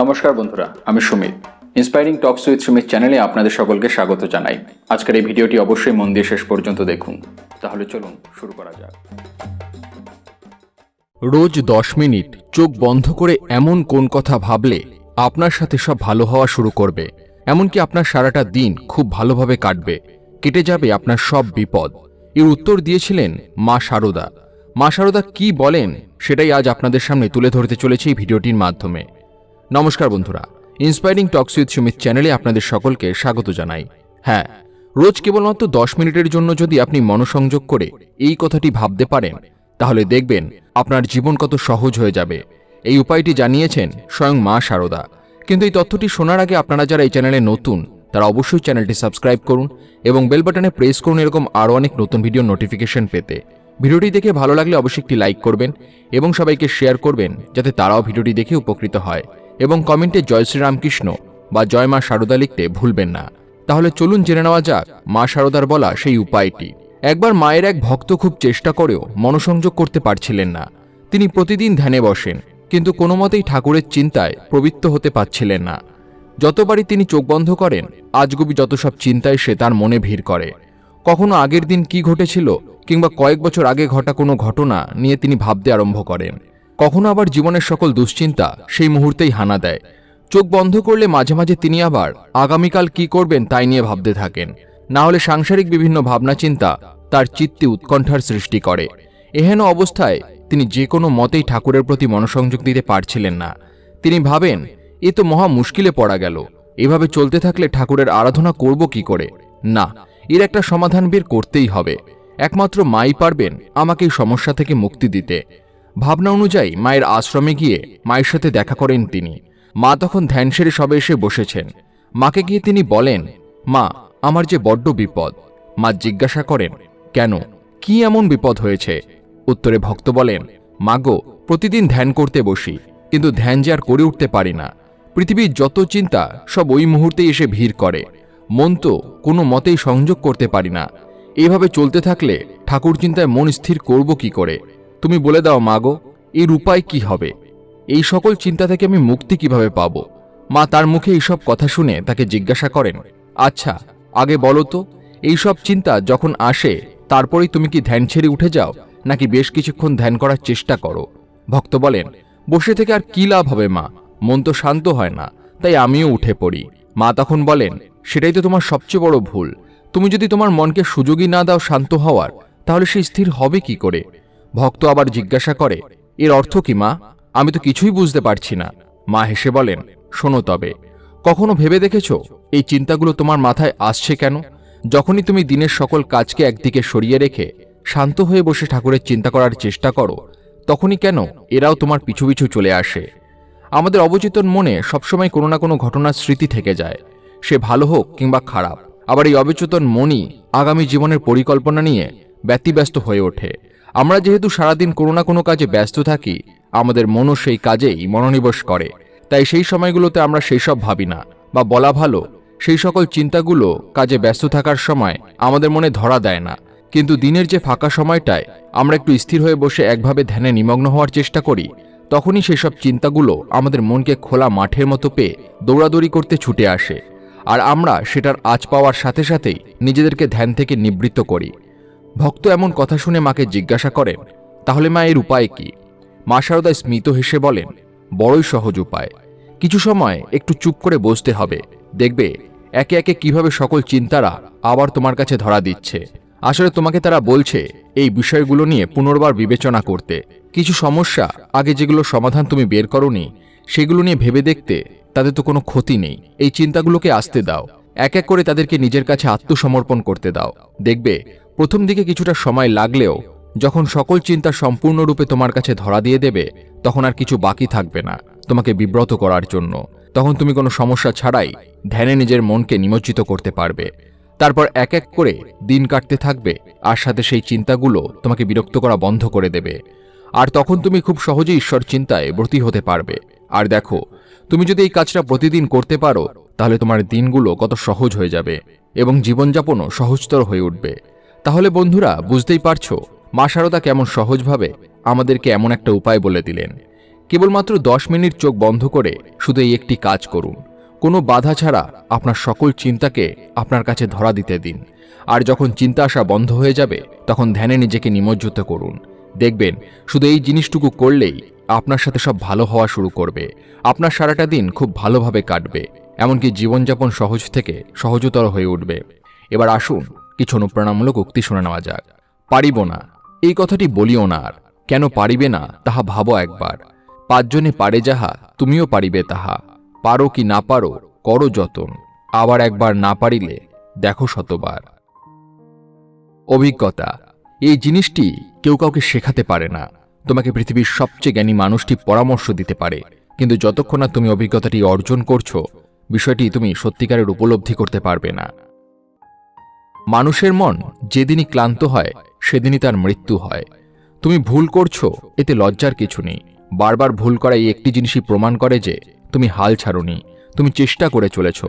নমস্কার বন্ধুরা, আমি Sumit. Inspiring talks with Sumit চ্যানেলে আপনাদের সকলকে স্বাগত জানাই। আজকের এই ভিডিওটি অবশ্যই মন দিয়ে শেষ পর্যন্ত দেখুন। তাহলে চলুন শুরু করা যাক। রোজ দশ মিনিট চোখ বন্ধ করে এমন কোন কথা ভাবলে আপনার সাথে সব ভালো হওয়া শুরু করবে। এমনকি আপনার সারাটা দিন খুব ভালোভাবে কাটবে। কেটে যাবে আপনার সব বিপদ। এর উত্তর দিয়েছিলেন মা শারদা মা শারদা কি বলেন সেটাই আজ আপনাদের সামনে তুলে ধরতে চলেছে এই ভিডিওটির মাধ্যমে। নমস্কার বন্ধুরা ইন্সপায়ারিং টকস উইথ সুমিত চ্যানেলে আপনাদের সকলকে স্বাগত জানাই। হ্যাঁ রোজ কেবলমাত্র দশ মিনিটের জন্য যদি আপনি মনোসংযোগ করে এই কথাটি ভাবতে পারেন, তাহলে দেখবেন আপনার জীবন কত সহজ হয়ে যাবে। এই উপায়টি জানিয়েছেন স্বয়ং মা শারদা কিন্তু এই তথ্যটি শোনার আগে আপনারা যারা এই চ্যানেলে নতুন, তারা অবশ্যই চ্যানেলটি সাবস্ক্রাইব করুন এবং বেল বাটনে প্রেস করুন এরকম আরও অনেক নতুন ভিডিও নোটিফিকেশন পেতে। ভিডিওটি দেখে ভালো লাগলে অবশ্যই একটি লাইক করবেন এবং সবাইকে শেয়ার করবেন, যাতে তারাও ভিডিওটি দেখে উপকৃত হয়। এবং কমেন্টে জয় শ্রীরামকৃষ্ণ বা জয় মা শারদা লিখতে ভুলবেন না। তাহলে চলুন জেনে নেওয়া যাক মা শারদার বলা সেই উপায়টি। একবার মায়ের এক ভক্ত খুব চেষ্টা করেও মনোসংযোগ করতে পারছিলেন না। তিনি প্রতিদিন ধ্যানে বসেন, কিন্তু কোনো মতেই ঠাকুরের চিন্তায় প্রবৃত্ত হতে পারছিলেন না। যতবারই তিনি চোখ বন্ধ করেন, আজগুবি যত সব চিন্তায় সে তার মনে ভিড় করে। কখনো আগের দিন কি ঘটেছিল কিংবা কয়েক বছর আগে ঘটা কোনো ঘটনা নিয়ে তিনি ভাবতে আরম্ভ করেন। কখনো আবার জীবনের সকল দুশ্চিন্তা সেই মুহূর্তেই হানা দেয়। চোখ বন্ধ করলে মাঝে মাঝে তিনি আবার, আগামীকাল কি করবেন তাই নিয়ে ভাবতে থাকেন। না হলে সাংসারিক বিভিন্ন ভাবনা চিন্তা তার চিত্তে উৎকণ্ঠার সৃষ্টি করে। এহেন অবস্থায় তিনি যে কোনো মতেই ঠাকুরের প্রতি মনোসংযোগ দিতে পারছিলেন না। তিনি ভাবেন, এ তো মহা মুশকিলে পড়া গেল। এভাবে চলতে থাকলে ঠাকুরের আরাধনা করব কি করে? না, এর একটা সমাধান বের করতেই হবে। একমাত্র মাই পারবেন আমাকে এই সমস্যা থেকে মুক্তি দিতে। ভাবনা অনুযায়ী মায়ের আশ্রমে গিয়ে মায়ের সাথে দেখা করেন তিনি। মা তখন ধ্যান সেরে সবে এসে বসেছেন। মাকে গিয়ে তিনি বলেন, মা, আমার যে বড্ড বিপদ। মা জিজ্ঞাসা করেন, কেন? কি এমন বিপদ হয়েছে? উত্তরে ভক্ত বলেন মাগো প্রতিদিন ধ্যান করতে বসি, কিন্তু ধ্যান যে আর করে উঠতে পারি না। পৃথিবীর যত চিন্তা, সব ওই মুহূর্তেই এসে ভিড় করে। মন তো কোনো মতেই সংযোগ করতে পারি না। এভাবে চলতে থাকলে ঠাকুর চিন্তায় মন স্থির করব কি করে? তুমি বলে দাও, মাগো এর উপায় কি হবে? এই সকল চিন্তা থেকে আমি মুক্তি কীভাবে পাব? মা তার মুখে এইসব কথা শুনে তাকে জিজ্ঞাসা করেন আচ্ছা আগে বলো তো, এইসব চিন্তা যখন আসে, তারপরেই তুমি কি ধ্যান ছেড়ে উঠে যাও, নাকি বেশ কিছুক্ষণ ধ্যান করার চেষ্টা করো? ভক্ত বলেন, বসে থেকে আর কি লাভ হবে, মা? মন তো শান্ত হয় না, তাই আমিও উঠে পড়ি। মা তখন বলেন, সেটাই তো তোমার সবচেয়ে বড় ভুল। তুমি যদি তোমার মনকে সুযোগই না দাও শান্ত হওয়ার, তাহলে সে স্থির হবে কি করে? ভক্ত আবার জিজ্ঞাসা করে, এর অর্থ কি, মা? আমি তো কিছুই বুঝতে পারছি না। মা হেসে বলেন, শোনো তবে, কখনো ভেবে দেখেছ? এই চিন্তাগুলো তোমার মাথায় আসছে কেন? যখনই তুমি দিনের সকল কাজকে একদিকে সরিয়ে রেখে শান্ত হয়ে বসে ঠাকুরের চিন্তা করার চেষ্টা করো, তখনই কেন এরাও তোমার পিছু পিছু চলে আসে। আমাদের অবচেতন মনে সবসময় কোনো না কোনো ঘটনার স্মৃতি থেকে যায়। সে ভালো হোক কিংবা খারাপ, আবার এই অবচেতন মনই আগামী জীবনের পরিকল্পনা নিয়ে ব্যতিব্যস্ত হয়ে ওঠে। আমরা যেহেতু সারাদিন কোনো না কোনো কাজে ব্যস্ত থাকি, আমাদের মনও সেই কাজেই মনোনিবেশ করে। তাই সেই সময়গুলোতে আমরা সেই সব ভাবি না, বা বলা ভালো, সেই সকল চিন্তাগুলো কাজে ব্যস্ত থাকার সময় আমাদের মনে ধরা দেয় না। কিন্তু দিনের যে ফাঁকা সময়টায় আমরা একটু স্থির হয়ে বসে একভাবে ধ্যানে নিমগ্ন হওয়ার চেষ্টা করি, তখনই সেসব চিন্তাগুলো আমাদের মনকে খোলা মাঠের মতো পেয়ে দৌড়াদৌড়ি করতে ছুটে আসে। আর আমরা সেটার আজ পাওয়ার সাথে সাথেই নিজেদেরকে ধ্যান থেকে নিবৃত্ত করি। ভক্ত এমন কথা শুনে মাকে জিজ্ঞাসা করেন তাহলে মা এর উপায় কি? মা শারদা স্মিত হেসে বলেন, বড়ই সহজ উপায়। কিছু সময় একটু চুপ করে বসতে হবে। দেখবে, একে একে কীভাবে সকল চিন্তারা আবার তোমার কাছে ধরা দিচ্ছে। আসলে তোমাকে তারা বলছে, এই বিষয়গুলো নিয়ে পুনর্বার বিবেচনা করতে। কিছু সমস্যা আগে যেগুলো সমাধান তুমি বের করনি, সেগুলো নিয়ে ভেবে দেখতে তাদের তো কোনো ক্ষতি নেই। এই চিন্তাগুলোকে আসতে দাও। এক এক করে তাদেরকে নিজের কাছে আত্মসমর্পণ করতে দাও। দেখবে প্রথম দিকে কিছুটা সময় লাগলেও, যখন সকল চিন্তা সম্পূর্ণরূপে তোমার কাছে ধরা দিয়ে দেবে, তখন আর কিছু বাকি থাকবে না, তোমাকে বিব্রত করার জন্য। তখন তুমি কোনো সমস্যা ছাড়াই ধ্যানে নিজের মনকে নিমজ্জিত করতে পারবে। তারপর এক এক করে দিন কাটতে থাকবে, আর সাথে সেই চিন্তাগুলো তোমাকে বিরক্ত করা বন্ধ করে দেবে। আর তখন তুমি খুব সহজেই ঈশ্বর চিন্তায় ব্রতী হতে পারবে। আর দেখো, তুমি যদি এই কাজটা প্রতিদিন করতে পারো, তাহলে তোমার দিনগুলো কত সহজ হয়ে যাবে, এবং জীবনযাপনও সহজতর হয়ে উঠবে। তাহলে বন্ধুরা, বুঝতেই পারছ, মা শারদা কেমন সহজভাবে আমাদেরকে এমন একটা উপায় বলে দিলেন। কেবলমাত্র দশ মিনিট চোখ বন্ধ করে শুধু এই একটি কাজ করুন। কোনো বাধা ছাড়া আপনার সকল চিন্তাকে আপনার কাছে ধরা দিতে দিন। আর যখন চিন্তা আসা বন্ধ হয়ে যাবে, তখন ধ্যানে নিজেকে নিমজ্জিত করুন। দেখবেন, শুধু এই জিনিসটুকু করলেই আপনার সাথে সব ভালো হওয়া শুরু করবে। আপনার সারাটা দিন খুব ভালোভাবে কাটবে, এমনকি জীবনযাপন সহজ থেকে সহজতর হয়ে উঠবে। এবার আসুন কিছু অনুপ্রেরণামূলক উক্তি শুনে নেওয়া যাক। পারিব না। এই কথাটি বলিও না আর। কেন পারিবে না, তাহা ভাবো একবার। পাঁচজনে পারে যাহা, তুমিও পারিবে তাহা। পারো কি না পারো, করো যতন। আবার একবার না পারিলে, দেখো শতবার। অভিজ্ঞতা। এই জিনিসটি কেউ কাউকে শেখাতে পারে না। তোমাকে পৃথিবীর সবচেয়ে জ্ঞানী মানুষটি পরামর্শ দিতে পারে। কিন্তু যতক্ষণ না তুমি অভিজ্ঞতাটি অর্জন করছ, বিষয়টি তুমি সত্যিকারের উপলব্ধি করতে পারবে না। মানুষের মন যেদিনই ক্লান্ত হয়, সেদিনই তার মৃত্যু হয়। তুমি ভুল করছ, এতে লজ্জার কিছু নেই। বারবার ভুল করা এই একটি জিনিসই প্রমাণ করে যে, তুমি হাল ছাড়োনি, তুমি চেষ্টা করে চলেছ।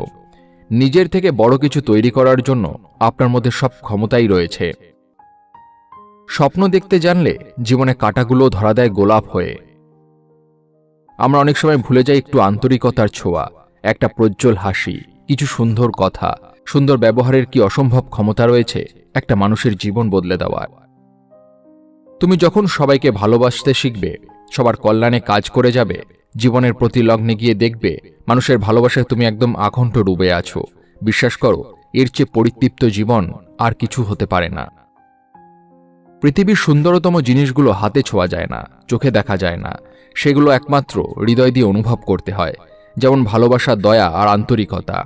নিজের থেকে বড় কিছু তৈরি করার জন্য আপনার মধ্যে সব ক্ষমতাই রয়েছে। স্বপ্ন দেখতে জানলে জীবনে কাটাগুলো ধরা দেয় গোলাপ হয়ে। আমরা অনেক সময় ভুলে যাই একটু আন্তরিকতার ছোঁয়া, একটা প্রজ্জ্বল হাসি, কিছু সুন্দর কথা। সুন্দর ব্যবহারের কি অসম্ভব ক্ষমতা রয়েছে, একটা মানুষের জীবন বদলে দেওয়ার। তুমি যখন সবাইকে ভালোবাসতে শিখবে, সবার কল্যাণে কাজ করে যাবে, জীবনের প্রতি লগ্নে গিয়ে দেখবে, মানুষের ভালোবাসায় তুমি একদম আখণ্ড ডুবে আছো, বিশ্বাস করো, এর চেয়ে পরিতৃপ্ত জীবন আর কিছু হতে পারে না। পৃথিবীর সুন্দরতম জিনিসগুলো হাতে ছোঁয়া যায় না, চোখে দেখা যায় না, সেগুলো একমাত্র হৃদয় দিয়ে অনুভব করতে হয়, যেমন ভালোবাসা, দয়া আর আন্তরিকতা।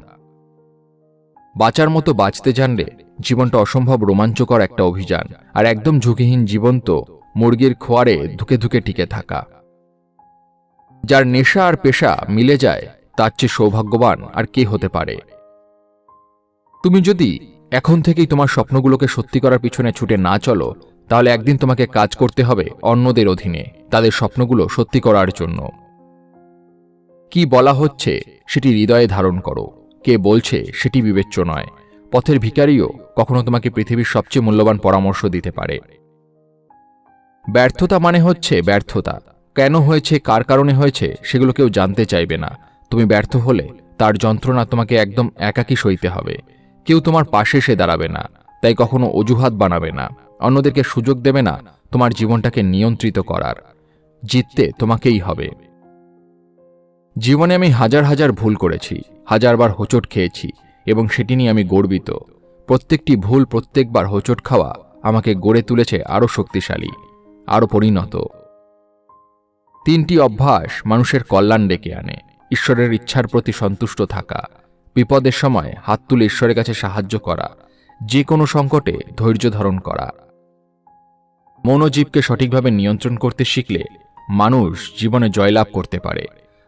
বাঁচার মতো বাঁচতে জানলে জীবনটা অসম্ভব রোমাঞ্চকর একটা অভিযান। আর একদম ঝুঁকিহীন জীবন তো মুরগির খোয়ারে ধুকে ধুকে টিকে থাকা। যার নেশা আর পেশা মিলে যায়, তার চেয়ে সৌভাগ্যবান আর কে হতে পারে? তুমি যদি এখন থেকেই তোমার স্বপ্নগুলোকে সত্যি করার পিছনে ছুটে না চলো, তাহলে একদিন তোমাকে কাজ করতে হবে অন্যদের অধীনে, তাদের স্বপ্নগুলো সত্যি করার জন্য। কি বলা হচ্ছে, সেটি হৃদয়ে ধারণ করো। কে বলছে সেটি বিবেচ্য নয়। পথের ভিখারিও কখনো তোমাকে পৃথিবীর সবচেয়ে মূল্যবান পরামর্শ দিতে পারে। ব্যর্থতা মানে হচ্ছে ব্যর্থতা। কেন হয়েছে, কার কারণে হয়েছে, সেগুলো কেউ জানতে চাইবে না। তুমি ব্যর্থ হলে তার যন্ত্রণা তোমাকে একদম একাকী সইতে হবে। কেউ তোমার পাশে এসে দাঁড়াবে না, তাই কখনো অজুহাত বানাবে না। অন্যদেরকে সুযোগ দেবে না তোমার জীবনটাকে নিয়ন্ত্রিত করার। জিততে তোমাকেই হবে। জীবনে আমি হাজার হাজার ভুল করেছি। হাজারবার হোঁচট খেয়েছি এবং সেটি নিয়ে আমি গর্বিত। প্রত্যেকটি ভুল প্রত্যেকবার হোঁচট খাওয়া আমাকে গড়ে তুলেছে আরও শক্তিশালী, আরও পরিণত। তিনটি অভ্যাস মানুষের কল্যাণ ডেকে আনে, ঈশ্বরের ইচ্ছার প্রতি সন্তুষ্ট থাকা, বিপদের সময় হাত তুলে ঈশ্বরের কাছে সাহায্য করা, যে কোনো সংকটে ধৈর্য ধারণ করা। মনোজীবকে সঠিকভাবে নিয়ন্ত্রণ করতে শিখলে মানুষ জীবনে জয়লাভ করতে পারে।